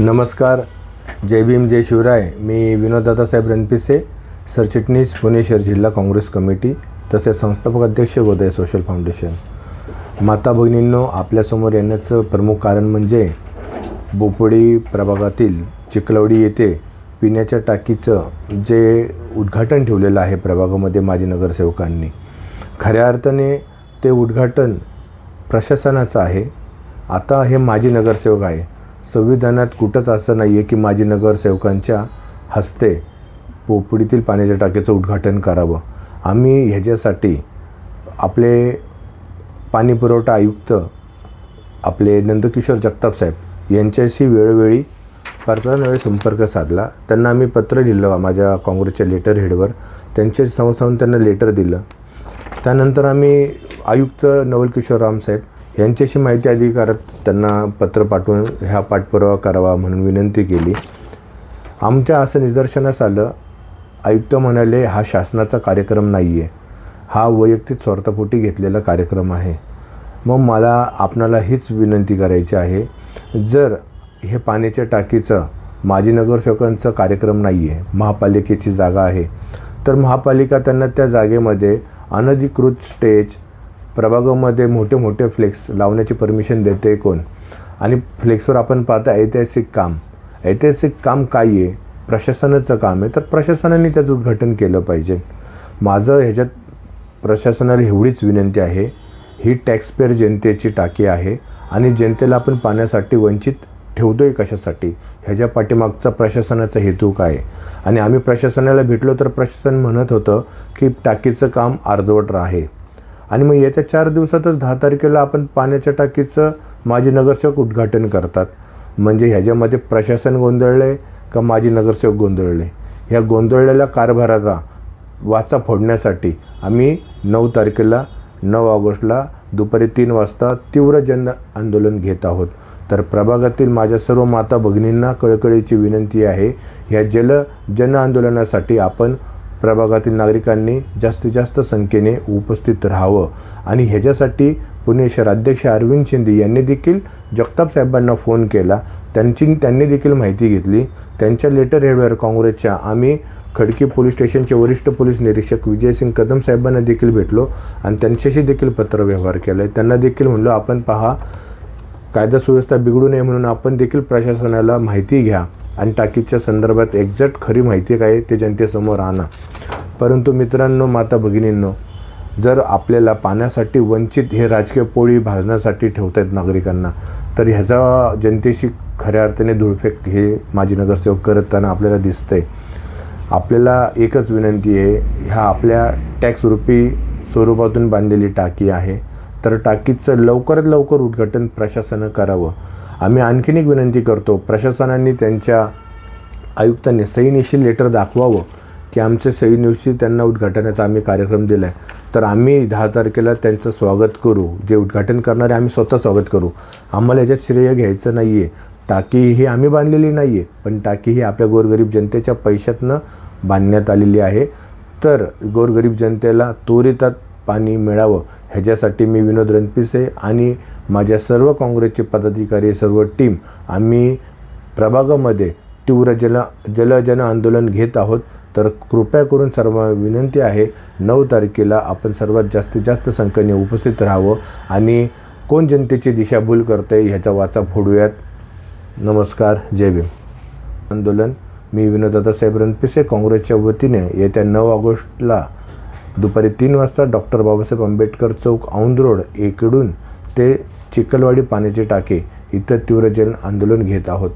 नमस्कार जय भीम जय शिवराय. मी विनोद दादासाहेब रणपिसे सरचिटणीस पुणे शहर जिल्हा काँग्रेस कमिटी तसेच संस्थापक अध्यक्ष गोदय सोशल फाउंडेशन. माता भगिनींनो आपल्यासमोर येण्याचं प्रमुख कारण म्हणजे बोपडी प्रभागातील चिखलवडी येथे पिण्याच्या टाकीचं जे उद्घाटन ठेवलेलं आहे प्रभागामध्ये माजी नगरसेवकांनी. खऱ्या अर्थाने ते उद्घाटन प्रशासनाचं आहे. आता हे माजी नगरसेवक आहे. संविधानात कुठंच असं नाही आहे की माजी नगरसेवकांच्या हस्ते पोपडीतील पाण्याच्या टाकीचं उद्घाटन करावं. आम्ही ह्याच्यासाठी आपले पाणी पुरवठा आयुक्त आपले नंदकिशोर जगताप साहेब यांच्याशी वेळोवेळी वेळी संपर्क साधला. त्यांना आम्ही पत्र लिहिलं माझ्या काँग्रेसच्या लेटर हेडवर. त्यांचे संस्थाहून त्यांना लेटर दिलं. त्यानंतर आम्ही आयुक्त नवलकिशोर रामसाहेब यांच्याशी माहिती अधिकारात त्यांना पत्र पाठवून ह्या पाठपुरावा करावा म्हणून विनंती केली. आमच्या असं निदर्शनास आलं. आयुक्त म्हणाले हा शासनाचा कार्यक्रम नाही आहे हा वैयक्तिक स्वार्थपोटी घेतलेला कार्यक्रम आहे. मग मला आपणाला हीच विनंती करायची आहे. जर हे पाण्याच्या टाकीचं माजी नगरसेवकांचा कार्यक्रम नाही आहे महापालिकेची जागा आहे तर महापालिका त्यांना त्या जागेमध्ये अनधिकृत स्टेज प्रभागामध्ये मोठे मोठे फ्लेक्स लावण्याची परमिशन देते कोण? आणि फ्लेक्सवर आपण पाहता ऐतिहासिक काम. ऐतिहासिक काम काय आहे? प्रशासनाचं काम आहे. तर प्रशासनाने त्याचं उद्घाटन केलं पाहिजे. माझं ह्याच्यात प्रशासनाला एवढीच विनंती आहे ही टॅक्सपेअर जनतेची टाकी आहे आणि जनतेला आपण पाण्यासाठी वंचित ठेवतोय कशासाठी? ह्याच्या पाठीमागचा प्रशासनाचा हेतू काय? आहे आणि आम्ही प्रशासनाला भेटलो तर प्रशासन म्हणत होतं की टाकीचं काम अर्धवट आहे आणि मग येत्या चार दिवसातच दहा तारखेला आपण पाण्याच्या टाकीचं माजी नगरसेवक उद्घाटन करतात. म्हणजे ह्याच्यामध्ये प्रशासन गोंधळले का माजी नगरसेवक गोंधळले? ह्या गोंधळलेल्या कारभाराचा वाचा फोडण्यासाठी आम्ही नऊ तारखेला नऊ ऑगस्टला दुपारी तीन वाजता तीव्र जन आंदोलन घेत आहोत. तर प्रभागातील माझ्या सर्व माता भगिनींना कळकळीची विनंती आहे ह्या जल जन आंदोलनासाठी आपण प्रभागातील नागरिकांनी जास्तीत जास्त संख्येने उपस्थित राहावं. आणि ह्याच्यासाठी पुणे शहराध्यक्ष अरविंद शिंदे यांनी देखील जगताप साहेबांना फोन केला. त्यांची त्यांनी देखील माहिती घेतली. त्यांच्या लेटर हेडवर काँग्रेसच्या आम्ही खडकी पोलीस स्टेशनचे वरिष्ठ पोलीस निरीक्षक विजयसिंग कदम साहेबांना देखील भेटलो आणि त्यांच्याशी देखील पत्रव्यवहार केला. आहे त्यांना देखील म्हणलो आपण पहा कायदा सुव्यवस्था बिघडू नये म्हणून आपण देखील प्रशासनाला माहिती घ्या. आणि टाकीच्या संदर्भात एक्झॅक्ट खरी माहिती काय ते जनतेसमोर आणा. परंतु मित्रांनो माता भगिनींनो जर आपल्याला पाण्यासाठी वंचित हे राजकीय पोळी भाजण्यासाठी ठेवत आहेत नागरिकांना तर ह्याचा जनतेशी खऱ्या अर्थाने धुळफेक हे माजी नगरसेवक करताना आपल्याला दिसतंय. आपल्याला एकच विनंती आहे ह्या आपल्या टॅक्स रुपी स्वरूपातून बांधलेली टाकी आहे. तर टाकीचं लवकरात लवकर उद्घाटन प्रशासनानं करावं. आम्ही आणखीन एक विनंती करतो प्रशासनाने त्यांच्या आयुक्तांनी सहीनिशी लेटर दाखवावं की आमच्या सहीनिशी त्यांना उद्घाटनाचा आम्ही कार्यक्रम दिला आहे तर आम्ही दहा तारखेला त्यांचं स्वागत करू. जे उद्घाटन करणारे आम्ही स्वतः स्वागत करू. आम्हाला याच्यात श्रेय घ्यायचं नाही आहे टाकी ही आम्ही बांधलेली नाही आहे पण टाकी ही आपल्या गोरगरीब जनतेच्या पैशातनं बांधण्यात आलेली आहे. तर गोरगरीब जनतेला त्वरितात पाणी मिळावं ह्याच्यासाठी मी विनोद रणपिसे आणि माझ्या सर्व काँग्रेसचे पदाधिकारी सर्व टीम आम्ही प्रभागामध्ये तीव्र जल जलजन आंदोलन घेत आहोत. तर कृपया करून सर्व विनंती आहे नऊ तारखेला आपण सर्वात जास्तीत जास्त संख्येने उपस्थित राहावं आणि कोण जनतेची दिशाभूल करते ह्याचा वाचा फोडूयात. नमस्कार जय भीम. आंदोलन मी विनोदादासाहेब रणपिसे काँग्रेसच्या वतीने येत्या नऊ ऑगस्टला दुपारी तीन वाजता डॉक्टर बाबासाहेब आंबेडकर चौक औंध रोड एकडून ते चिखलवाडी पाण्याचे टाके इथं तीव्र जन आंदोलन घेत आहोत.